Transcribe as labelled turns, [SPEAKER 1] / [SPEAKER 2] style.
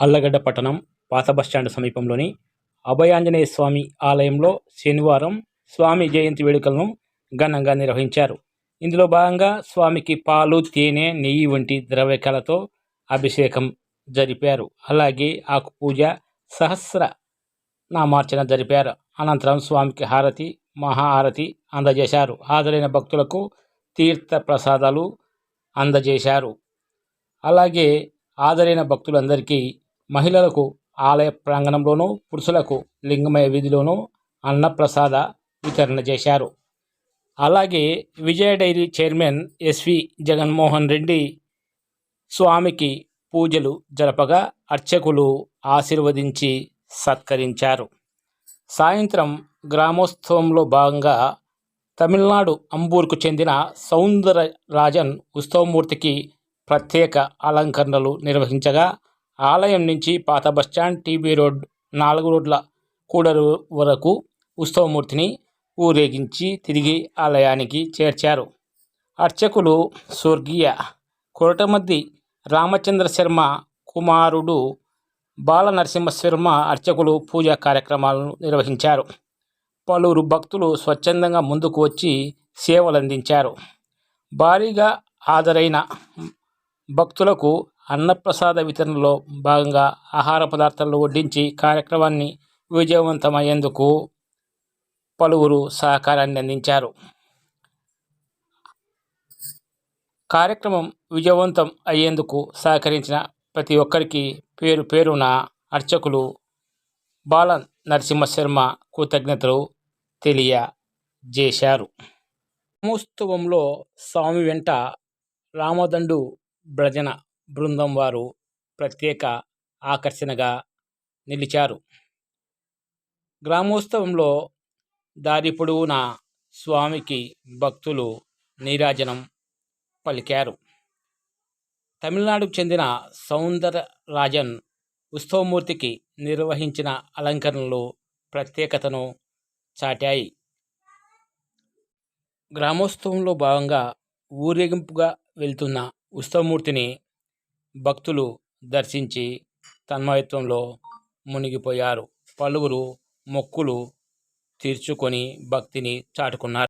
[SPEAKER 1] అల్లగడ్డ పట్టణం పాత బస్టాండ్ సమీపంలోని అభయాంజనేయ స్వామి ఆలయంలో శనివారం స్వామి జయంతి వేడుకలను ఘనంగా నిర్వహించారు. ఇందులో భాగంగా స్వామికి పాలు తేనె నెయ్యి వంటి ద్రవ్యకాలతో అభిషేకం జరిపారు. అలాగే ఆకు పూజ సహస్ర నామార్చన జరిపారు. అనంతరం స్వామికి హారతి మహాహారతి అందజేశారు. హాజరైన భక్తులకు తీర్థ ప్రసాదాలు అందజేశారు. అలాగే హాజరైన భక్తులందరికీ మహిళలకు ఆలయ ప్రాంగణంలోనూ పురుషులకు లింగమయ వీధిలోనూ అన్నప్రసాద వితరణ చేశారు. అలాగే Vijaya dairy chairman S V Jaganmohan Reddy స్వామికి పూజలు జరపగా అర్చకులు ఆశీర్వదించి సత్కరించారు. సాయంత్రం గ్రామోత్సవంలో భాగంగా తమిళనాడు అంబూర్కు చెందిన సౌందరరాజన్ ఉత్సవమూర్తికి ప్రత్యేక అలంకరణలు నిర్వహించగా ఆలయం నుంచి పాత బస్టాండ్ టీబీ రోడ్ నాలుగు రోడ్ల కూడరు వరకు ఉత్సవమూర్తిని ఊరేగించి తిరిగి ఆలయానికి చేర్చారు. అర్చకులు స్వర్గీయ కొరటమద్ది రామచంద్ర శర్మ కుమారుడు బాల నరసింహశర్మ అర్చకులు పూజా కార్యక్రమాలను నిర్వహించారు. పలువురు భక్తులు స్వచ్ఛందంగా ముందుకు వచ్చి సేవలందించారు. భారీగా హాజరైన భక్తులకు అన్నప్రసాద వితరణలో భాగంగా ఆహార పదార్థాలు వడ్డించి కార్యక్రమాన్ని విజయవంతమయ్యేందుకు పలువురు సహకారాన్ని అందించారు. కార్యక్రమం విజయవంతం అయ్యేందుకు సహకరించిన ప్రతి ఒక్కరికి పేరు పేరున అర్చకులు బాలన్ నరసింహశర్మ కృతజ్ఞతలు తెలియజేశారు. బ్రహ్మోత్సవంలో స్వామి వెంట రామదండు భజన బృందం వారు ప్రత్యేక ఆకర్షణగా నిలిచారు. గ్రామోత్సవంలో దారి పొడవునా స్వామికి భక్తులు నీరాజనం పలికారు. తమిళనాడుకు చెందిన సౌందరరాజన్ ఉత్సవమూర్తికి నిర్వహించిన అలంకరణలు ప్రత్యేకతను చాటాయి. గ్రామోత్సవంలో భాగంగా ఊరేగింపుగా వెళ్తున్న ఉత్సవమూర్తిని భక్తులు దర్శించి తన్మయత్వంలో మునిగిపోయారు. పలువురు మొక్కులు తీర్చుకొని భక్తిని చాటుకున్నారు.